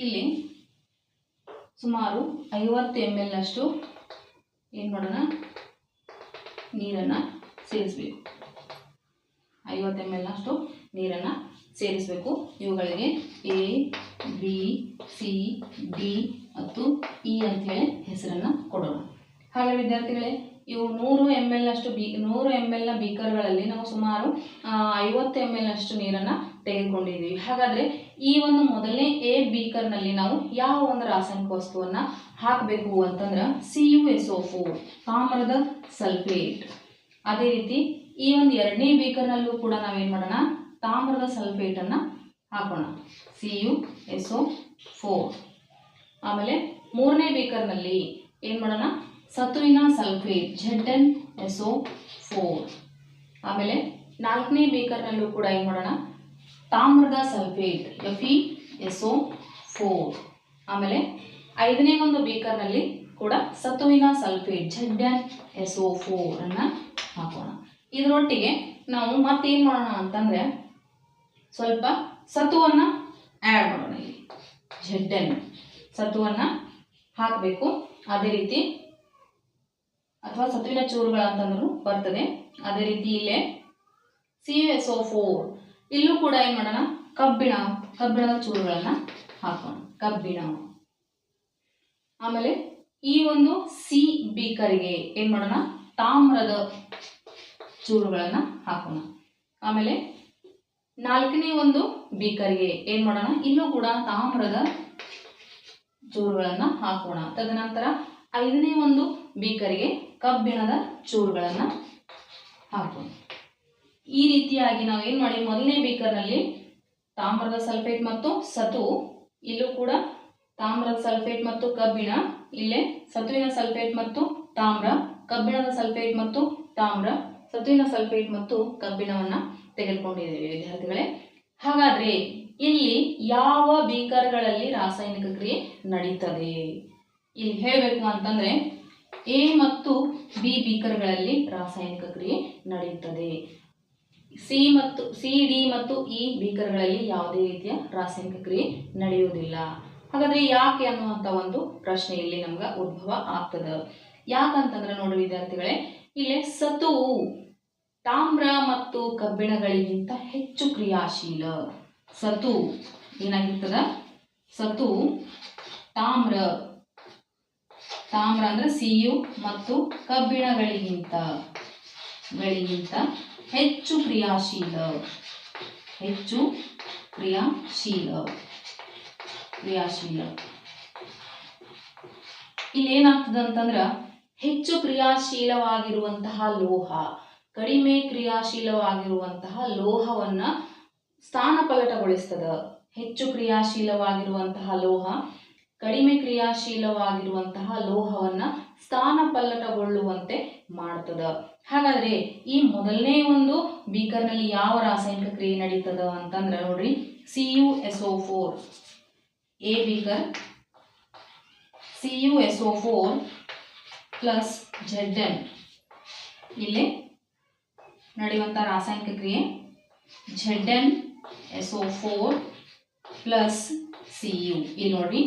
ಇಲ್ಲಿ ಸುಮಾರು ಐವತ್ತು ಎಂ ಎಲ್ ಅಷ್ಟು ಏನು ಮಾಡೋಣ? ನೀರನ್ನು ಸೇರಿಸಬೇಕು. ಐವತ್ತು ಎಂ ಎಲ್ ಅಷ್ಟು ನೀರನ್ನು ಸೇರಿಸಬೇಕು. ಇವುಗಳಿಗೆ ಎ ಬಿ ಸಿ ಡಿ ಮತ್ತು ಇ ಅಂತೇಳಿ ಹೆಸರನ್ನು ಕೊಡೋಣ. ಹಾಗೆ ವಿದ್ಯಾರ್ಥಿಗಳೇ, ಇವು ನೂರು ಎಂ ಎಲ್ ಅಷ್ಟು ಬಿ, ನೂರು ಎಂ ಎಲ್ನ ಬೀಕರ್ಗಳಲ್ಲಿ ನಾವು ಸುಮಾರು ಐವತ್ತು ಎಂ ಎಲ್ ಅಷ್ಟು ನೀರನ್ನು ತೆಗೆದುಕೊಂಡಿದ್ದೀವಿ. ಹಾಗಾದರೆ ಈ ಒಂದು ಮೊದಲನೇ ಎ ಬೀಕರ್ನಲ್ಲಿ ನಾವು ಯಾವ ಒಂದು ರಾಸಾಯನಿಕ ವಸ್ತುವನ್ನು ಹಾಕಬೇಕು ಅಂತಂದ್ರೆ C U S O four ತಾಮ್ರದ ಸಲ್ಫೇಟ್ ಅದೇ ರೀತಿ ಈ ಒಂದು ಎರಡನೇ ಬೀಕರ್ನಲ್ಲೂ ಕೂಡ ನಾವೇನು ಮಾಡೋಣ? ತಾಮ್ರದ ಸಲ್ಫೇಟನ್ನು ಹಾಕೋಣ. C U S O four ಆಮೇಲೆ ಮೂರನೇ ಬೀಕರ್ನಲ್ಲಿ ಏನು ಮಾಡೋಣ? ಸತುವಿನ sulphate Z N S O four ಆಮೇಲೆ ನಾಲ್ಕನೇ ಬೀಕರ್ನಲ್ಲೂ ಕೂಡ ಏನು ಮಾಡೋಣ? ತಾಮ್ರದ sulphate F E S O four ಆಮೇಲೆ ಐದನೇ ಒಂದು ಬೀಕರ್ನಲ್ಲಿ ಕೂಡ ಸತುವಿನ ಸಲ್ಫೇಟ್ ಝಡ್ ಎಸ್ ಒ ಫೋರನ್ನು ಹಾಕೋಣ. ಇದರೊಟ್ಟಿಗೆ ನಾವು ಮತ್ತೇನು ಮಾಡೋಣ ಅಂತಂದರೆ ಸ್ವಲ್ಪ ಸತುವನ್ನು ಆ್ಯಡ್ ಮಾಡೋಣ ಇಲ್ಲಿ. ಎನ್ ಸತುವನ್ನು ಹಾಕಬೇಕು. ಅದೇ ರೀತಿ ಅಥವಾ ಸತುವಿನ ಚೂರುಗಳು ಅಂತಂದ್ರೂ ಬರ್ತದೆ. ಅದೇ ರೀತಿ ಇಲ್ಲೇ ಸಿ ಎಸ್ ಒ ಫೋರ್ ಇಲ್ಲೂ ಕೂಡ ಏನು ಮಾಡೋಣ? ಕಬ್ಬಿಣ, ಕಬ್ಬಿಣದ ಚೂರುಗಳನ್ನು ಹಾಕೋಣ. ಕಬ್ಬಿಣ. ಆಮೇಲೆ ಈ ಒಂದು ಸಿ ಬೀಕರಿಗೆ ಏನು ಮಾಡೋಣ? ತಾಮ್ರದ ಚೂರುಗಳನ್ನು ಹಾಕೋಣ. ಆಮೇಲೆ ನಾಲ್ಕನೇ ಒಂದು ಬೀಕರಿಗೆ ಏನು ಮಾಡೋಣ? ಇಲ್ಲೂ ಕೂಡ ತಾಮ್ರದ ಚೂರುಗಳನ್ನು ಹಾಕೋಣ. ತದನಂತರ ಐದನೇ ಒಂದು ಬೀಕರಿಗೆ ಕಬ್ಬಿಣದ ಚೂರುಗಳನ್ನು ಹಾಕೋಣ. ಈ ರೀತಿಯಾಗಿ ನಾವು ಏನು ಮಾಡಿ ಮೊದಲನೇ ಬೀಕರ್ನಲ್ಲಿ ತಾಮ್ರದ ಸಲ್ಫೇಟ್ ಮತ್ತು ಸತು ಇಲ್ಲೂ ಕೂಡ ತಾಮ್ರದ ಸಲ್ಫೇಟ್ ಮತ್ತು ಕಬ್ಬಿಣ, ಇಲ್ಲೇ ಸತುವಿನ ಸಲ್ಫೇಟ್ ಮತ್ತು ತಾಮ್ರ, ಕಬ್ಬಿಣದ ಸಲ್ಫೇಟ್ ಮತ್ತು ತಾಮ್ರ, ಸತುವಿನ ಸಲ್ಫೇಟ್ ಮತ್ತು ಕಬ್ಬಿಣವನ್ನು ತೆಗೆದುಕೊಂಡಿದ್ದೇವೆ ವಿದ್ಯಾರ್ಥಿಗಳೇ. ಹಾಗಾದ್ರೆ ಇಲ್ಲಿ ಯಾವ ಬೀಕರ್ಗಳಲ್ಲಿ ರಾಸಾಯನಿಕ ಕ್ರಿಯೆ ನಡೀತದೆ? ಇಲ್ಲಿ ಹೇಳಬೇಕು ಅಂತಂದ್ರೆ ಎ ಮತ್ತು ಬಿ ಬೀಕರ್ಗಳಲ್ಲಿ ರಾಸಾಯನಿಕ ಕ್ರಿಯೆ ನಡೆಯುತ್ತದೆ ಸಿ ಮತ್ತು ಸಿ ಡಿ ಮತ್ತು ಇ ಬೀಕರ್ಗಳಲ್ಲಿ ಯಾವುದೇ ರೀತಿಯ ರಾಸಾಯನಿಕ ಕ್ರಿಯೆ ನಡೆಯುವುದಿಲ್ಲ. ಹಾಗಾದ್ರೆ ಯಾಕೆ ಅನ್ನುವಂಥ ಒಂದು ಪ್ರಶ್ನೆ ಇಲ್ಲಿ ನಮ್ಗೆ ಉದ್ಭವ ಆಗ್ತದ. ಯಾಕಂತಂದ್ರೆ ನೋಡಿ ವಿದ್ಯಾರ್ಥಿಗಳೇ, ಇಲ್ಲಿ ಸತು ತಾಮ್ರ ಮತ್ತು ಕಬ್ಬಿಣಗಳಿಗಿಂತ ಹೆಚ್ಚು ಕ್ರಿಯಾಶೀಲ. ಸತು ಏನಾಗಿರ್ತದ? ಸತು ತಾಮ್ರ. ತಾಮ್ರ ಅಂದ್ರೆ ಸಿಯು ಮತ್ತು ಕಬ್ಬಿಣಗಳಿಗಿಂತ, ಗಳಿಗಿಂತ ಹೆಚ್ಚು ಕ್ರಿಯಾಶೀಲ. ಹೆಚ್ಚು ಕ್ರಿಯಾಶೀಲ. ಕ್ರಿಯಾಶೀಲ. ಇಲ್ಲಿ ಏನಾಗ್ತದೆ ಅಂತಂದ್ರೆ ಹೆಚ್ಚು ಕ್ರಿಯಾಶೀಲವಾಗಿರುವಂತಹ ಲೋಹ, ಕಡಿಮೆ ಕ್ರಿಯಾಶೀಲವಾಗಿರುವಂತಹ ಲೋಹವನ್ನ ಸ್ಥಾನಪಲ್ಲಟಗೊಳಿಸ್ತದ ಹೆಚ್ಚು ಕ್ರಿಯಾಶೀಲವಾಗಿರುವಂತಹ ಲೋಹ, ಕಡಿಮೆ ಕ್ರಿಯಾಶೀಲವಾಗಿರುವಂತಹ ಲೋಹವನ್ನ ಸ್ಥಾನಪಲ್ಲಟಗೊಳ್ಳುವಂತೆ ಮಾಡ್ತದ. ಹಾಗಾದ್ರೆ ಈ ಮೊದಲನೇ ಒಂದು ಬೀಕರ್ನಲ್ಲಿ ಯಾವ ರಾಸಾಯನಿಕ ಕ್ರಿಯೆ ನಡೀತದ ಅಂತಂದ್ರೆ ನೋಡ್ರಿ C U S O four A beaker C U S O four plus Z N ಇಲ್ಲಿ ನಡೆಯುವಂಥ ರಾಸಾಯನಿಕ ಕ್ರಿಯೆ Z N S O four plus C U ಇಲ್ಲಿ ನೋಡಿ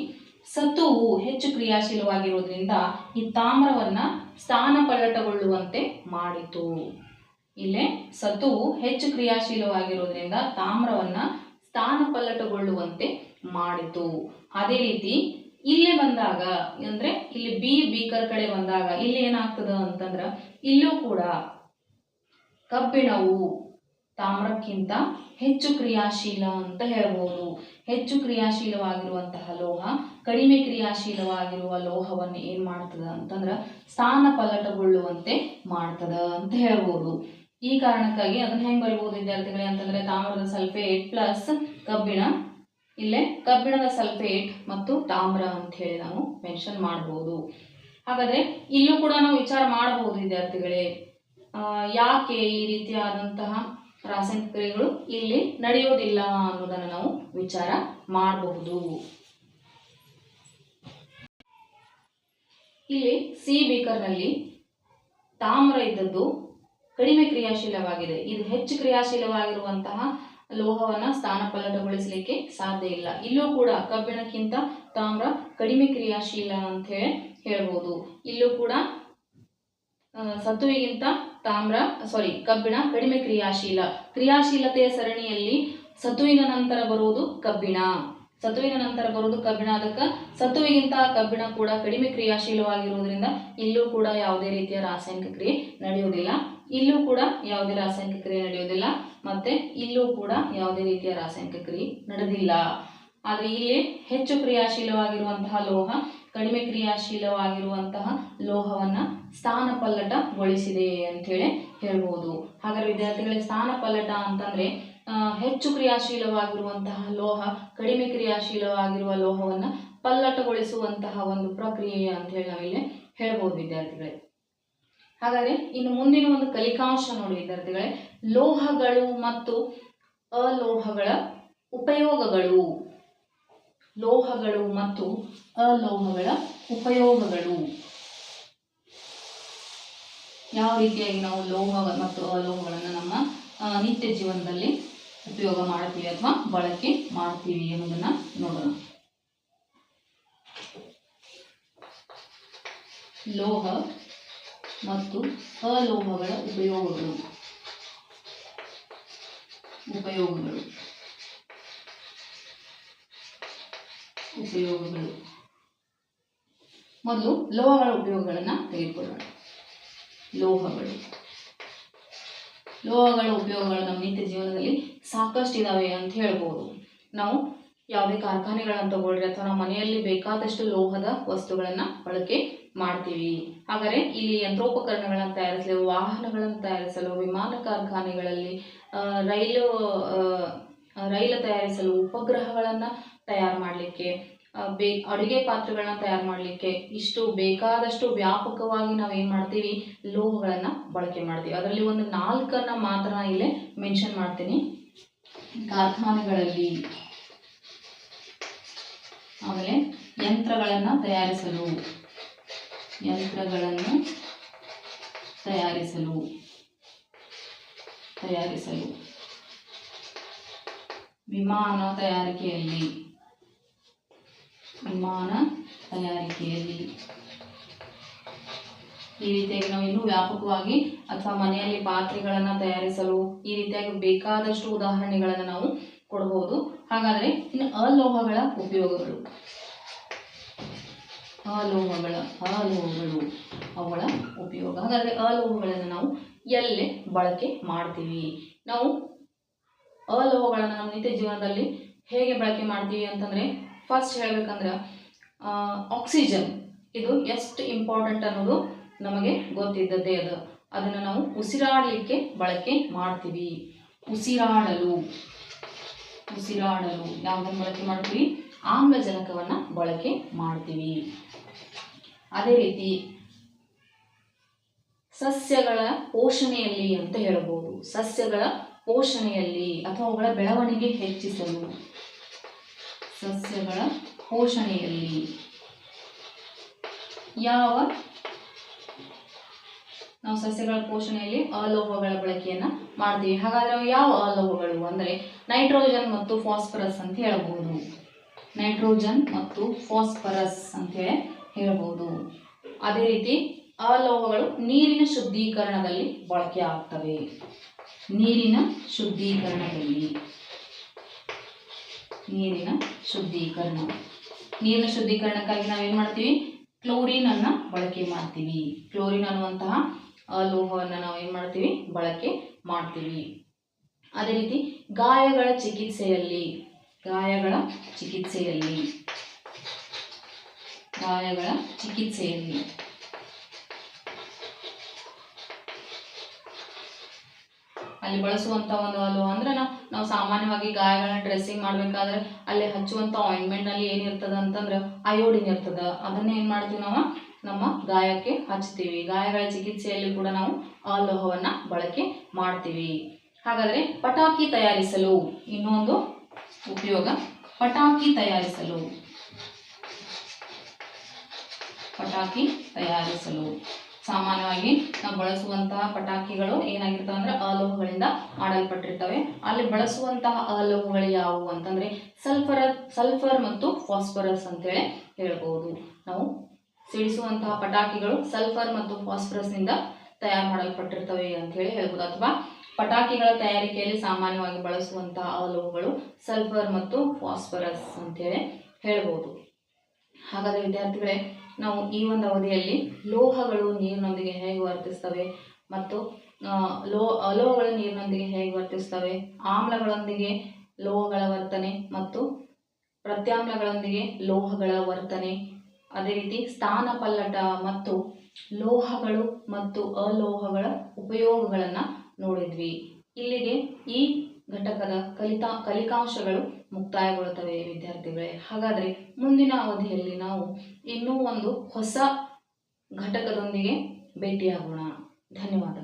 ಸತ್ತುವು ಹೆಚ್ಚು ಕ್ರಿಯಾಶೀಲವಾಗಿರೋದ್ರಿಂದ ಈ ತಾಮ್ರವನ್ನ ಸ್ಥಾನಪಲ್ಲಟಗೊಳ್ಳುವಂತೆ ಮಾಡಿತು. ಇಲ್ಲೇ ಸತುವು ಹೆಚ್ಚು ಕ್ರಿಯಾಶೀಲವಾಗಿರೋದ್ರಿಂದ ತಾಮ್ರವನ್ನ ಸ್ಥಾನಪಲ್ಲಟಗೊಳ್ಳುವಂತೆ ಮಾಡಿತು. ಅದೇ ರೀತಿ ಇಲ್ಲೇ ಬಂದಾಗ, ಅಂದ್ರೆ ಇಲ್ಲಿ ಬಿ, ಬೀಕರ್ ಕಡೆ ಬಂದಾಗ, ಇಲ್ಲಿ ಏನಾಗ್ತದ ಅಂತಂದ್ರ ಇಲ್ಲೂ ಕೂಡ ಕಬ್ಬಿಣವು ತಾಮ್ರಕ್ಕಿಂತ ಹೆಚ್ಚು ಕ್ರಿಯಾಶೀಲ ಅಂತ ಹೇಳ್ಬೋದು. ಹೆಚ್ಚು ಕ್ರಿಯಾಶೀಲವಾಗಿರುವಂತಹ ಲೋಹ ಕಡಿಮೆ ಕ್ರಿಯಾಶೀಲವಾಗಿರುವ ಲೋಹವನ್ನು ಏನು ಮಾಡ್ತದ ಅಂತಂದ್ರೆ ಸ್ಥಾನ ಪಲ್ಲಟಗೊಳ್ಳುವಂತೆ ಮಾಡ್ತದ ಅಂತ ಹೇಳ್ಬೋದು. ಈ ಕಾರಣಕ್ಕಾಗಿ ಅದನ್ನ ಹೆಂಗ್ ಬರಿಬಹುದು ವಿದ್ಯಾರ್ಥಿಗಳೇ ಅಂತಂದ್ರೆ ತಾಮ್ರದ ಸಲ್ಫೇಟ್ ಪ್ಲಸ್ ಕಬ್ಬಿಣ. ಇಲ್ಲೇ ಕಬ್ಬಿಣದ ಸಲ್ಫೇಟ್ ಮತ್ತು ತಾಮ್ರ ಅಂತ ಹೇಳಿ ನಾವು ಮೆನ್ಷನ್ ಮಾಡಬಹುದು ಹಾಗಾದ್ರೆ ಇಲ್ಲೂ ಕೂಡ ನಾವು ವಿಚಾರ ಮಾಡಬಹುದು ವಿದ್ಯಾರ್ಥಿಗಳೇ. ಯಾಕೆ ಈ ರೀತಿಯಾದಂತಹ ರಾಸಾಯನಿಕ ಕ್ರಿಯೆಗಳು ಇಲ್ಲಿ ನಡೆಯೋದಿಲ್ಲ ಅನ್ನೋದನ್ನು ನಾವು ವಿಚಾರ ಮಾಡಬಹುದು. ಇಲ್ಲಿ ಸಿ ಬೀಕರ್ನಲ್ಲಿ ತಾಮ್ರ ಇದ್ದದ್ದು ಕಡಿಮೆ ಕ್ರಿಯಾಶೀಲವಾಗಿದೆ. ಇದು ಹೆಚ್ಚು ಕ್ರಿಯಾಶೀಲವಾಗಿರುವಂತಹ ಲೋಹವನ್ನ ಸ್ಥಾನಪಲ್ಲಟಗೊಳಿಸಲಿಕ್ಕೆ ಸಾಧ್ಯ ಇಲ್ಲ. ಇಲ್ಲೂ ಕೂಡ ಕಬ್ಬಿಣಕ್ಕಿಂತ ತಾಮ್ರ ಕಡಿಮೆ ಕ್ರಿಯಾಶೀಲ ಅಂತ ಹೇಳಿ ಹೇಳ್ಬೋದು. ಇಲ್ಲೂ ಕೂಡ ಸತುವಿಗಿಂತ ತಾಮ್ರ ಸಾರಿ ಕಬ್ಬಿಣ ಕಡಿಮೆ ಕ್ರಿಯಾಶೀಲ. ಕ್ರಿಯಾಶೀಲತೆಯ ಸರಣಿಯಲ್ಲಿ ಸತುವಿನ ನಂತರ ಬರುವುದು ಕಬ್ಬಿಣ. ಸತುವಿನ ನಂತರ ಬರುವುದು ಕಬ್ಬಿಣ. ಅದಕ್ಕೆ ಸತುವಿಗಿಂತ ಕಬ್ಬಿಣ ಕೂಡ ಕಡಿಮೆ ಕ್ರಿಯಾಶೀಲವಾಗಿರುವುದರಿಂದ ಇಲ್ಲೂ ಕೂಡ ಯಾವುದೇ ರೀತಿಯ ರಾಸಾಯನಿಕ ಕ್ರಿಯೆ ನಡೆಯುವುದಿಲ್ಲ. ಇಲ್ಲೂ ಕೂಡ ಯಾವುದೇ ರಾಸಾಯನಿಕ ಕ್ರಿಯೆ ನಡೆಯುವುದಿಲ್ಲ. ಮತ್ತೆ ಇಲ್ಲೂ ಕೂಡ ಯಾವುದೇ ರೀತಿಯ ರಾಸಾಯನಿಕ ಕ್ರಿಯೆ ನಡೆದಿಲ್ಲ. ಆದರೆ ಇಲ್ಲಿ ಹೆಚ್ಚು ಕ್ರಿಯಾಶೀಲವಾಗಿರುವಂತಹ ಲೋಹ ಕಡಿಮೆ ಕ್ರಿಯಾಶೀಲವಾಗಿರುವಂತಹ ಲೋಹವನ್ನ ಸ್ಥಾನ ಪಲ್ಲಟಗೊಳಿಸಿದೆ ಅಂತೇಳಿ ಹೇಳ್ಬೋದು. ಹಾಗಾದ್ರೆ ವಿದ್ಯಾರ್ಥಿಗಳಿಗೆ ಸ್ಥಾನ ಪಲ್ಲಟ ಅಂತಂದ್ರೆ ಹೆಚ್ಚು ಕ್ರಿಯಾಶೀಲವಾಗಿರುವಂತಹ ಲೋಹ, ಕಡಿಮೆ ಕ್ರಿಯಾಶೀಲವಾಗಿರುವ ಲೋಹವನ್ನ ಪಲ್ಲಟಗೊಳಿಸುವಂತಹ ಒಂದು ಪ್ರಕ್ರಿಯೆ ಅಂತ ಹೇಳಿ ನಾವಿಲ್ಲಿ ಹೇಳ್ಬೋದು ವಿದ್ಯಾರ್ಥಿಗಳೇ. ಹಾಗಾದರೆ ಇನ್ನು ಮುಂದಿನ ಒಂದು ಕಲಿಕಾಂಶ ನೋಡಿ ವಿದ್ಯಾರ್ಥಿಗಳೇ, ಲೋಹಗಳು ಮತ್ತು ಅಲೋಹಗಳ ಉಪಯೋಗಗಳು. ಲೋಹಗಳು ಮತ್ತು ಅಲೋಹಗಳ ಉಪಯೋಗಗಳು. ಯಾವ ರೀತಿಯಾಗಿ ನಾವು ಲೋಹ ಮತ್ತು ಅಲೋಹಗಳನ್ನು ನಮ್ಮ ನಿತ್ಯ ಜೀವನದಲ್ಲಿ ಉಪಯೋಗ ಮಾಡ್ತೀವಿ ಅಥವಾ ಬಳಕೆ ಮಾಡ್ತೀವಿ ಎಂಬುದನ್ನು ನೋಡೋಣ. ಲೋಹ ಮತ್ತು ಅಲೋಹಗಳ ಉಪಯೋಗಗಳು. ಉಪಯೋಗಗಳು. ಉಪಯೋಗಗಳು. ಮೊದಲು ಲೋಹಗಳ ಉಪಯೋಗಗಳನ್ನು ತೆಗೆದುಕೊಳ್ಳೋಣ. ಲೋಹಗಳು. ಲೋಹಗಳ ಉಪಯೋಗಗಳು ನಮ್ಮ ನಿತ್ಯ ಜೀವನದಲ್ಲಿ ಸಾಕಷ್ಟು ಇದಾವೆ ಅಂತ ಹೇಳ್ಬೋದು. ನಾವು ಯಾವುದೇ ಕಾರ್ಖಾನೆಗಳನ್ನ ತಗೊಳ್ರಿ ಅಥವಾ ನಮ್ಮ ಮನೆಯಲ್ಲಿ ಬೇಕಾದಷ್ಟು ಲೋಹದ ವಸ್ತುಗಳನ್ನ ಬಳಕೆ ಮಾಡ್ತೀವಿ. ಹಾಗಾದ್ರೆ ಇಲ್ಲಿ ಯಂತ್ರೋಪಕರಣಗಳನ್ನು ತಯಾರಿಸಲು, ವಾಹನಗಳನ್ನು ತಯಾರಿಸಲು, ವಿಮಾನ ಕಾರ್ಖಾನೆಗಳಲ್ಲಿ ರೈಲು ರೈಲು ತಯಾರಿಸಲು ಉಪಗ್ರಹಗಳನ್ನು ತಯಾರು ಮಾಡಲಿಕ್ಕೆ ಬೇ, ಅಡುಗೆ ಪಾತ್ರೆಗಳನ್ನ ತಯಾರು ಮಾಡಲಿಕ್ಕೆ ಇಷ್ಟು ಬೇಕಾದಷ್ಟು ವ್ಯಾಪಕವಾಗಿ ನಾವು ಏನು ಮಾಡ್ತೀವಿ, ಲೋಹಗಳನ್ನು ಬಳಕೆ ಮಾಡ್ತೀವಿ. ಅದರಲ್ಲಿ ಒಂದು ನಾಲ್ಕನ್ನ ಮಾತ್ರ ಇಲ್ಲೇ ಮೆನ್ಷನ್ ಮಾಡ್ತೀನಿ. ಕಾರ್ಖಾನೆಗಳಲ್ಲಿ ಆಮೇಲೆ ಯಂತ್ರಗಳನ್ನು ತಯಾರಿಸಲು ಯಂತ್ರಗಳನ್ನು ತಯಾರಿಸಲು ತಯಾರಿಸಲು, ವಿಮಾನ ತಯಾರಿಕೆಯಲ್ಲಿ ವಿಮಾನ ತಯಾರಿಕೆಯಲ್ಲಿ. ಈ ರೀತಿಯಾಗಿ ನಾವು ಇನ್ನೂ ವ್ಯಾಪಕವಾಗಿ ಅಥವಾ ಮನೆಯಲ್ಲಿ ಪಾತ್ರೆಗಳನ್ನು ತಯಾರಿಸಲು ಈ ರೀತಿಯಾಗಿ ಬೇಕಾದಷ್ಟು ಉದಾಹರಣೆಗಳನ್ನು ನಾವು ಕೊಡಬಹುದು ಹಾಗಾದರೆ ಇನ್ನು ಅಲೋಹಗಳ ಉಪಯೋಗಗಳು. ಅಲೋಹಗಳ, ಅಲೋಹಗಳು ಅವುಗಳ ಉಪಯೋಗ. ಹಾಗಾದರೆ ಅಲೋಹಗಳನ್ನು ನಾವು ಎಲ್ಲೇ ಬಳಕೆ ಮಾಡ್ತೀವಿ? ನಾವು ಅಲೋಹಗಳನ್ನು ನಮ್ಮ ನಿತ್ಯ ಜೀವನದಲ್ಲಿ ಹೇಗೆ ಬಳಕೆ ಮಾಡ್ತೀವಿ ಅಂತಂದರೆ ಫಸ್ಟ್ ಹೇಳಬೇಕಂದ್ರೆ ಆಕ್ಸಿಜನ್ ಇದು ಎಷ್ಟು ಇಂಪಾರ್ಟೆಂಟ್ ಅನ್ನೋದು ನಮಗೆ ಗೊತ್ತಿದ್ದದ್ದೇ ಅದು. ಅದನ್ನು ನಾವು ಉಸಿರಾಡಲಿಕ್ಕೆ ಬಳಕೆ ಮಾಡ್ತೀವಿ. ಉಸಿರಾಡಲು. ಉಸಿರಾಡಲು. ಯಾವುದನ್ನು ಬಳಕೆ ಮಾಡ್ತೀವಿ? ಆಮ್ಲಜನಕವನ್ನು ಬಳಕೆ ಮಾಡ್ತೀವಿ. ಅದೇ ರೀತಿ ಸಸ್ಯಗಳ ಪೋಷಣೆಯಲ್ಲಿ ಅಂತ ಹೇಳ್ಬೋದು. ಸಸ್ಯಗಳ ಪೋಷಣೆಯಲ್ಲಿ ಅಥವಾ ಅವುಗಳ ಬೆಳವಣಿಗೆ ಹೆಚ್ಚಿಸಲು. ಸಸ್ಯಗಳ ಪೋಷಣೆಯಲ್ಲಿ ಯಾವ ನಾವು ಸಸ್ಯಗಳ ಪೋಷಣೆಯಲ್ಲಿ ಅಲೋಹಗಳ ಬಳಕೆಯನ್ನು ಮಾಡ್ತೀವಿ. ಹಾಗಾದ್ರೆ ಯಾವ ಅಲೋಹಗಳು ಅಂದರೆ ನೈಟ್ರೋಜನ್ ಮತ್ತು ಫಾಸ್ಫರಸ್ ಅಂತ ಹೇಳಬಹುದು ನೈಟ್ರೋಜನ್ ಮತ್ತು ಫಾಸ್ಫರಸ್ ಅಂತ ಹೇಳಬಹುದು ಅದೇ ರೀತಿ ಅಲೋಹಗಳು ನೀರಿನ ಶುದ್ಧೀಕರಣದಲ್ಲಿ ಬಳಕೆ ಆಗ್ತವೆ ನೀರಿನ ಶುದ್ಧೀಕರಣದಲ್ಲಿ. ನೀರಿನ ಶುದ್ಧೀಕರಣ. ನೀರಿನ ಶುದ್ಧೀಕರಣಕ್ಕಾಗಿ ನಾವೇನು ಮಾಡ್ತೀವಿ? ಕ್ಲೋರಿನ್ ಅನ್ನ ಬಳಕೆ ಮಾಡ್ತೀವಿ. ಕ್ಲೋರಿನ್ ಅನ್ನುವಂತಹ ಲೋಹವನ್ನು ನಾವು ಏನು ಮಾಡ್ತೀವಿ? ಬಳಕೆ ಮಾಡ್ತೀವಿ. ಅದೇ ರೀತಿ ಗಾಯಗಳ ಚಿಕಿತ್ಸೆಯಲ್ಲಿ ಗಾಯಗಳ ಚಿಕಿತ್ಸೆಯಲ್ಲಿ ಗಾಯಗಳ ಚಿಕಿತ್ಸೆಯಲ್ಲಿ. ಅಲ್ಲಿ ಬಳಸುವಂತ ಒಂದು ಅಲೋಹ ಅಂದ್ರೆ ನಾವು ನಾವು ಸಾಮಾನ್ಯವಾಗಿ ಗಾಯಗಳನ್ನ ಡ್ರೆಸ್ಸಿಂಗ್ ಮಾಡ್ಬೇಕಾದ್ರೆ ಅಲ್ಲಿ ಹಚ್ಚುವಂತ ಆಯಿಂಟ್ಮೆಂಟ್ನಲ್ಲಿ ಏನಿರ್ತದ ಅಂತಂದ್ರೆ ಅಯೋಡಿನ್ ಇರ್ತದ. ಅದನ್ನ ಏನ್ ಮಾಡ್ತೀವಿ ನಾವು? ನಮ್ಮ ಗಾಯಕ್ಕೆ ಹಚ್ತೀವಿ. ಗಾಯಗಳ ಚಿಕಿತ್ಸೆಯಲ್ಲಿ ಕೂಡ ನಾವು ಆ ಲೋಹವನ್ನ ಬಳಕೆ ಮಾಡ್ತೀವಿ. ಹಾಗಾದ್ರೆ ಪಟಾಕಿ ತಯಾರಿಸಲು ಇನ್ನೊಂದು ಉಪಯೋಗ. ಪಟಾಕಿ ತಯಾರಿಸಲು. ಪಟಾಕಿ ತಯಾರಿಸಲು. ಸಾಮಾನ್ಯವಾಗಿ ನಾವು ಬಳಸುವಂತಹ ಪಟಾಕಿಗಳು ಏನಾಗಿರ್ತವೆ ಅಂದ್ರೆ ಅಲೋಹಗಳಿಂದ ಮಾಡಲ್ಪಟ್ಟಿರ್ತವೆ ಅಲ್ಲಿ ಬಳಸುವಂತಹ ಅಲೋಹಗಳು ಯಾವುವು ಅಂತಂದ್ರೆ ಸಲ್ಫರ್ ಸಲ್ಫರ್ ಮತ್ತು ಫಾಸ್ಫರಸ್ ಅಂತೇಳಿ ಹೇಳ್ಬೋದು. ನಾವು ಸಿಡಿಸುವಂತಹ ಪಟಾಕಿಗಳು ಸಲ್ಫರ್ ಮತ್ತು ಫಾಸ್ಫರಸ್ನಿಂದ ತಯಾರು ಮಾಡಲ್ಪಟ್ಟಿರ್ತವೆ ಅಂತ ಹೇಳಿ ಹೇಳ್ಬೋದು. ಅಥವಾ ಪಟಾಕಿಗಳ ತಯಾರಿಕೆಯಲ್ಲಿ ಸಾಮಾನ್ಯವಾಗಿ ಬಳಸುವಂತಹ ಅಲೋಹಗಳು ಸಲ್ಫರ್ ಮತ್ತು ಫಾಸ್ಫರಸ್ ಅಂತೇಳಿ ಹೇಳ್ಬೋದು. ಹಾಗಾದರೆ ವಿದ್ಯಾರ್ಥಿಗಳೇ ನಾವು ಈ ಒಂದು ಅವಧಿಯಲ್ಲಿ ಲೋಹಗಳು ನೀರಿನೊಂದಿಗೆ ಹೇಗೆ ವರ್ತಿಸ್ತವೆ ಮತ್ತು ಲೋ, ಅಲೋಹಗಳು ನೀರಿನೊಂದಿಗೆ ಹೇಗೆ ವರ್ತಿಸ್ತವೆ, ಆಮ್ಲಗಳೊಂದಿಗೆ ಲೋಹಗಳ ವರ್ತನೆ ಮತ್ತು ಪ್ರತ್ಯಾಮ್ಲಗಳೊಂದಿಗೆ ಲೋಹಗಳ ವರ್ತನೆ. ಅದೇ ರೀತಿ ಸ್ಥಾನಪಲ್ಲಟ ಮತ್ತು ಲೋಹಗಳು ಮತ್ತು ಅಲೋಹಗಳ ಉಪಯೋಗಗಳನ್ನು ನೋಡಿದ್ವಿ. ಇಲ್ಲಿಗೆ ಈ ಘಟಕದ ಕಲಿತಾ, ಕಲಿಕಾಂಶಗಳು ಮುಕ್ತಾಯಗೊಳ್ಳುತ್ತವೆ ವಿದ್ಯಾರ್ಥಿಗಳೇ. ಹಾಗಾದರೆ ಮುಂದಿನ ಅವಧಿಯಲ್ಲಿ ನಾವು ಇನ್ನೂ ಒಂದು ಹೊಸ ಘಟಕದೊಂದಿಗೆ ಭೇಟಿಯಾಗೋಣ. ಧನ್ಯವಾದಗಳು.